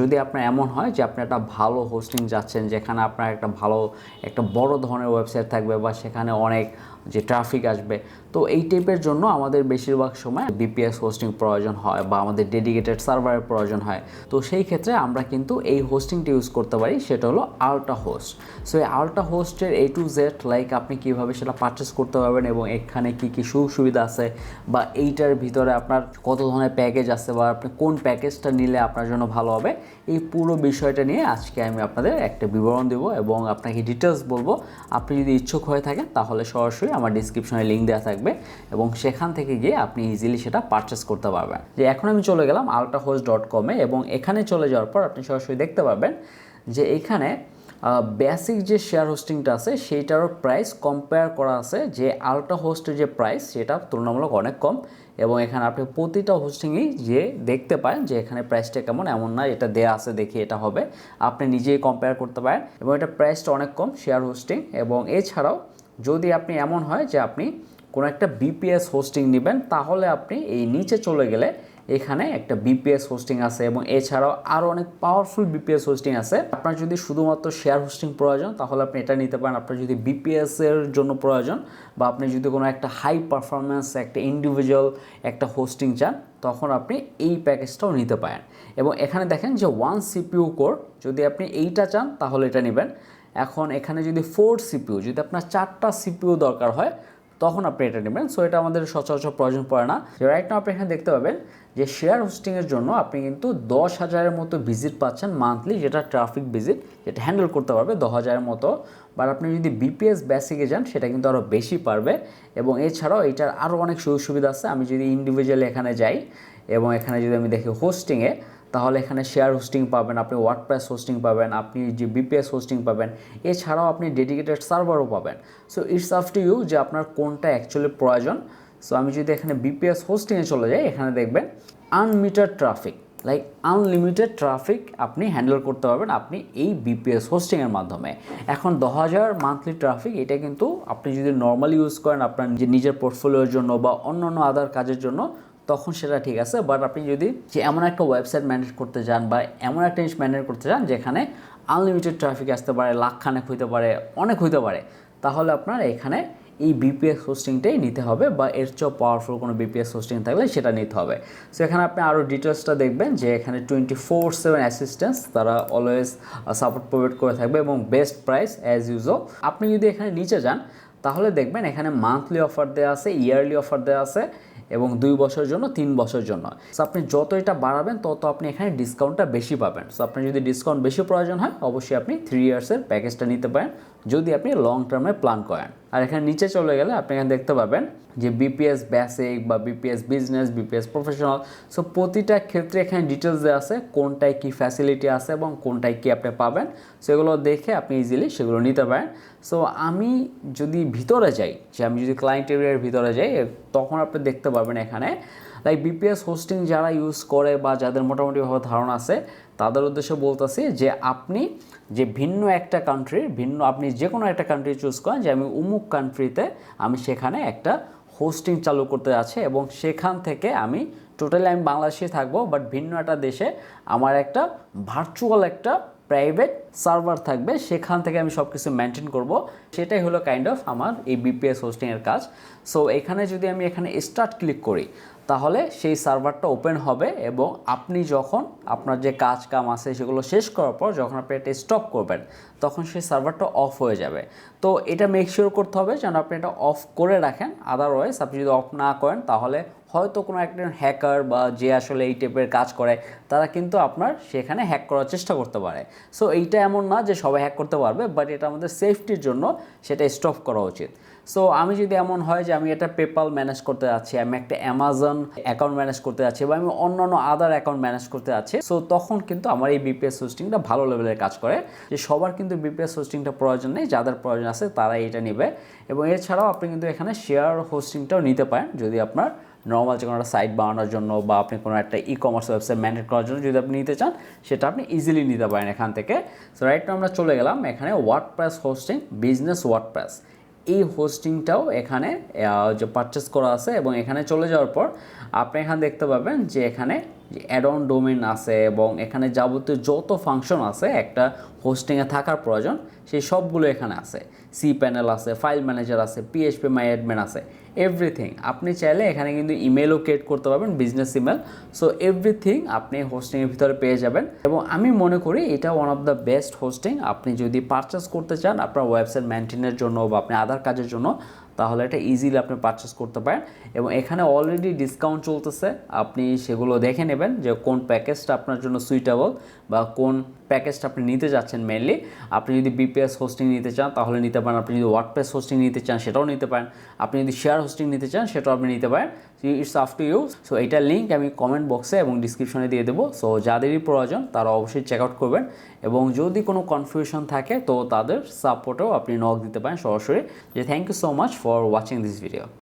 যদি আপনার এমন হয় যে আপনি একটা ভালো হোস্টিং যাচ্ছেন, যেখানে আপনার একটা ভালো, একটা বড় ধরনের ওয়েবসাইট থাকবে বা সেখানে অনেক যে ট্রাফিক আসবে। তো এই টাইপের জন্য আমাদের বেশিরভাগ সময় বিপিএস হোস্টিং প্রয়োজন হয় বা আমাদের ডেডিকেটেড সার্ভারের প্রয়োজন হয়। তো সেই ক্ষেত্রে আমরা কিন্তু এই হোস্টিংটা ইউজ করতে পারি, সেটা হলো আলটা হোস্ট সো এই আলটা হোস্টের এ টু জেড লাইক আপনি কীভাবে সেটা পারচেস করতে পারবেন এবং এখানে কী কী সুযোগ সুবিধা আছে বা এইটার ভিতরে আপনার কত ধরনের প্যাকেজ আছে বা আপনি কোন প্যাকেজটা নিলে আপনার জন্য ভালো হবে, এই পুরো বিষয়টা নিয়ে আজকে আমি আপনাদের একটা বিবরণ দেবো এবং আপনাকে ডিটেলস বলব। আপনি যদি ইচ্ছুক হয়ে থাকেন তাহলে সরাসরি আমার ডিসক্রিপশনে লিঙ্ক দেওয়া থাকবে এবং সেখান থেকে গিয়ে আপনি ইজিলি সেটা পারচেস করতে পারবেন। যে এখন আমি চলে গেলাম আলট্রা হোস্ট ডট কমে এবং এখানে চলে যাওয়ার পর আপনি সরাসরি দেখতে পাবেন যে এখানে বেসিক যে শেয়ার হোস্টিংটা আছে সেইটারও প্রাইস কম্পেয়ার করা আছে যে আলট্রা হোস্টের যে প্রাইস সেটা তুলনামূলক অনেক কম এবং এখানে আপনি প্রতিটা হোস্টিংয়েই যে দেখতে পারেন যে এখানে প্রাইসটা কেমন, এমন না এটা দেয়া আছে দেখি এটা হবে। আপনি নিজেই কম্পেয়ার করতে পারেন এবং এটা প্রাইসটা অনেক কম শেয়ার হোস্টিং এবং এছাড়াও যদি আপনি এমন হয় যে আপনি কোনো একটা বিপিএস হোস্টিং নেবেন, তাহলে আপনি এই নিচে চলে গেলে এখানে একটা বিপিএস হোস্টিং আছে এবং এছাড়াও আরও অনেক পাওয়ারফুল বিপিএস হোস্টিং আছে। আপনার যদি শুধুমাত্র শেয়ার হোস্টিং প্রয়োজন, তাহলে আপনি এটা নিতে পারেন। আপনার যদি বিপিএসের জন্য প্রয়োজন বা আপনি যদি কোনো একটা হাই পারফরমেন্স একটা ইন্ডিভিজুয়াল একটা হোস্টিং চান, তখন আপনি এই প্যাকেজটাও নিতে পারেন। এবং এখানে দেখেন যে ওয়ান সিপিউ কোর যদি আপনি এইটা চান, তাহলে এটা নেবেন। এখন এখানে যদি ফোর সিপিউ যদি আপনার চারটা সিপিউ দরকার হয়, তখন আপনি এটা নেবেন। সো এটা আমাদের সচরাচর প্রয়োজন পড়ে না। রাইট নাও আপনি এখানে দেখতে পাবেন যে শেয়ার হোস্টিংয়ের জন্য আপনি কিন্তু দশ হাজারের মতো ভিজিট পাচ্ছেন মান্থলি যেটা ট্রাফিক ভিজিট যেটা হ্যান্ডেল করতে পারবে দশ হাজারের মতো। বাট আপনি যদি বিপিএস বেসিকে যান, সেটা কিন্তু আরও বেশি পারবে। এবং এছাড়াও এটার আরও অনেক সুযোগ সুবিধা আছে। আমি যদি ইন্ডিভিজুয়ালি এখানে যাই এবং এখানে যদি আমি দেখি হোস্টিংয়ে তাহলে এখানে শেয়ার হোস্টিং পাবেন, আপনি ওয়ার্ডপ্রেস হোস্টিং পাবেন, আপনি যে বিপিএস হোস্টিং পাবেন, এছাড়াও আপনি ডেডিকেটেড সার্ভারও পাবেন। So it's up to you যে আপনার কোনটা অ্যাকচুয়ালি প্রয়োজন। সো আমি যদি এখানে বিপিএস হোস্টিংয়ে চলে যাই, এখানে দেখবেন unmetered traffic like unlimited traffic আপনি হ্যান্ডেল করতে পারবেন আপনি এই বিপিএস হোস্টিংয়ের মাধ্যমে। এখন দশ হাজার মান্থলি ট্রাফিক এটা কিন্তু আপনি যদি নর্মালি ইউজ করেন আপনার নিজের পোর্টফোলিওর জন্য বা অন্য অন্য আদার কাজের জন্য তখন সেটা ঠিক আছে বাট আপনি যদি যে এমন একটা ওয়েবসাইট ম্যানেজ করতে যান বা এমন একটা জিনিস ম্যানেজ করতে চান যেখানে আনলিমিটেড ট্রাফিক আসতে পারে, লাখখানেক হইতে পারে, অনেক হইতে পারে, তাহলে আপনার এখানে এই বিপিএস হোস্টিংটাই নিতে হবে বা এর চেয়েও পাওয়ারফুল কোনো বিপিএস হোস্টিং থাকলে সেটা নিতে হবে। সো এখানে আপনি আরও ডিটেলসটা দেখবেন যে এখানে টোয়েন্টি ফোর সেভেন অ্যাসিস্ট্যান্স তারা অলওয়েজ সাপোর্ট প্রোভাইড করে থাকবে এবং বেস্ট প্রাইস অ্যাজ ইউজো আপনি যদি এখানে নিচে যান, তাহলে দেখবেন এখানে মান্থলি অফার দেওয়া আছে ইয়ারলি অফার দেওয়া আছে এবং দুই বছরের জন্য, তিন বছরের জন্য। সো আপনি যত এটা বাড়াবেন, তত আপনি এখানে ডিসকাউন্টটা বেশি পাবেন। সো আপনি যদি ডিসকাউন্ট বেশি প্রয়োজন হয়, অবশ্যই আপনি থ্রি ইয়ার্সের প্যাকেজটা নিতে পারেন, যদি আপনি লং টার্মে প্ল্যান করেন। আর এখানে নিচে চলে গেলে আপনি এখানে দেখতে পাবেন যে বিপিএস বেসিক বা BPS business BPS professional so প্রতিটা ক্ষেত্রে এখানে ডিটেলস দেওয়া আছে, কোনটায় কী ফ্যাসিলিটি আছে এবং কোনটায় কী আপনি পাবেন। সেগুলো দেখে আপনি ইজিলি সেগুলো নিতে পারেন। সো আমি যদি ভিতরে যাই, যে আমি যদি ক্লায়েন্ট এরিয়ার ভিতরে যাই, তখন আপনি দেখতে পাবেন এখানে লাইক বিপিএস হোস্টিং যারা ইউজ করে বা যাদের মোটামুটিভাবে ধারণা আছে তাদের উদ্দেশ্যে বলতেছি যে আপনি যে ভিন্ন একটা কান্ট্রির ভিন্ন আপনি যে কোনো একটা কান্ট্রি চুজ করেন যে আমি উমুক কান্ট্রিতে আমি সেখানে একটা হোস্টিং চালু করতে যাচ্ছি এবং সেখান থেকে আমি টোটালি আমি বাংলাদেশে থাকব বাট ভিন্ন একটা দেশে আমার একটা ভার্চুয়াল একটা প্রাইভেট সার্ভার থাকবে, সেখান থেকে আমি সব কিছু মেনটেন করব। সেটাই হলো কাইন্ড অফ আমার এই বিপিএস হোস্টিংয়ের কাজ। সো এখানে যদি আমি এখানে স্টার্ট ক্লিক করি তাহলে সেই সার্ভারটা ওপেন হবে এবং আপনি যখন আপনার যে কাজ কাম আছে সেগুলো শেষ করার পর যখন আপনি এটা স্টপ করবেন, তখন সেই সার্ভারটা অফ হয়ে যাবে। তো এটা মেক শিওর করতে হবে যেন আপনি এটা অফ করে রাখেন আদারওয়াইজ আপনি যদি অফ না করেন তাহলে হয়তো কোনো একজন হ্যাকার বা যে আসলে এই টাইপের কাজ করে, তারা কিন্তু আপনার সেখানে হ্যাক করার চেষ্টা করতে পারে। সো এইটা এমন না যে সবাই হ্যাক করতে পারবে বাট এটা আমাদের সেফটির জন্য সেটা স্টপ করা উচিত। সো আমি যদি এমন হয় যে আমি এটা পেপাল ম্যানেজ করতে যাচ্ছি, আমি একটা অ্যামাজন অ্যাকাউন্ট ম্যানেজ করতে যাচ্ছি বা আমি অন্যান্য আদার অ্যাকাউন্ট ম্যানেজ করতে যাচ্ছি সো তখন কিন্তু আমার এই বিপিএস হোস্টিংটা ভালো লেভেলের কাজ করে। যে সবার কিন্তু বিপিএস হোস্টিংটা প্রয়োজন নেই, যাদের প্রয়োজন আছে তারা এটা নেবে। এবং এছাড়াও আপনি কিন্তু এখানে শেয়ার হোস্টিংটাও নিতে পারেন, যদি আপনার নর্মাল যে কোনো একটা সাইট বানানোর জন্য বা আপনি কোনো একটা ই কমার্স ওয়েবসাইট ম্যানেজ করার জন্য যদি আপনি নিতে চান, সেটা আপনি ইজিলি নিতে পারেন এখান থেকে। সো রাইট আমরা চলে গেলাম এখানে ওয়ার্ড হোস্টিং বিজনেস ওয়ার্ড এই হোস্টিংটাও এখানে যে পারচেস করা আছে এবং এখানে চলে যাওয়ার পর আপনি এখানে দেখতে পাবেন যে এখানে অ্যাড অন ডোমেন আছে এবং এখানে যাবতীয় যত ফাংশন আছে, একটা হোস্টিংয়ে থাকার প্রয়োজন, সেই সবগুলো এখানে আছে। সি প্যানেল আছে ফাইল ম্যানেজার আছে পিএইচপি মাই অ্যাডমিন আছে। এভরিথিং আপনি চাইলে এখানে কিন্তু ইমেলও ক্রিয়েট করতে পারবেন বিজনেস ইমেল সো এভরিথিং আপনি হোস্টিংয়ের ভিতরে পেয়ে যাবেন। এবং আমি মনে করি এটা one of the best hosting আপনি যদি পারচেস করতে চান আপনার ওয়েবসাইট মেনটেনের জন্য বা আপনি আধার কাজের জন্য তাহলে এটা ইজিলি আপনি পারচেস করতে পারেন। এবং এখানে অলরেডি ডিসকাউন্ট চলতেছে। আপনি সেগুলো দেখে নেবেন যে কোন প্যাকেজটা আপনার জন্য সুইটেবল বা কোন প্যাকেজটা আপনি নিতে যাচ্ছেন মেনলি আপনি যদি বিপিএস হোস্টিং নিতে চান, তাহলে নিতে পারেন। আপনি যদি ওয়ার্ডপ্রেস হোস্টিং নিতে চান, সেটাও নিতে পারেন। আপনি যদি শেয়ার হোস্টিং নিতে চান, সেটাও আপনি নিতে পারেন। It's up to you so এটার লিঙ্ক আমি কমেন্ট বক্সে এবং ডিসক্রিপশনে দিয়ে দেবো। সো যাদেরই প্রয়োজন, তারা অবশ্যই চেক আউট করবেন। এবং যদি কোনো কনফিউশন থাকে, তো তাদের সাপোর্টেও আপনি নক দিতে পারেন সরাসরি। যে thank you so much for watching this video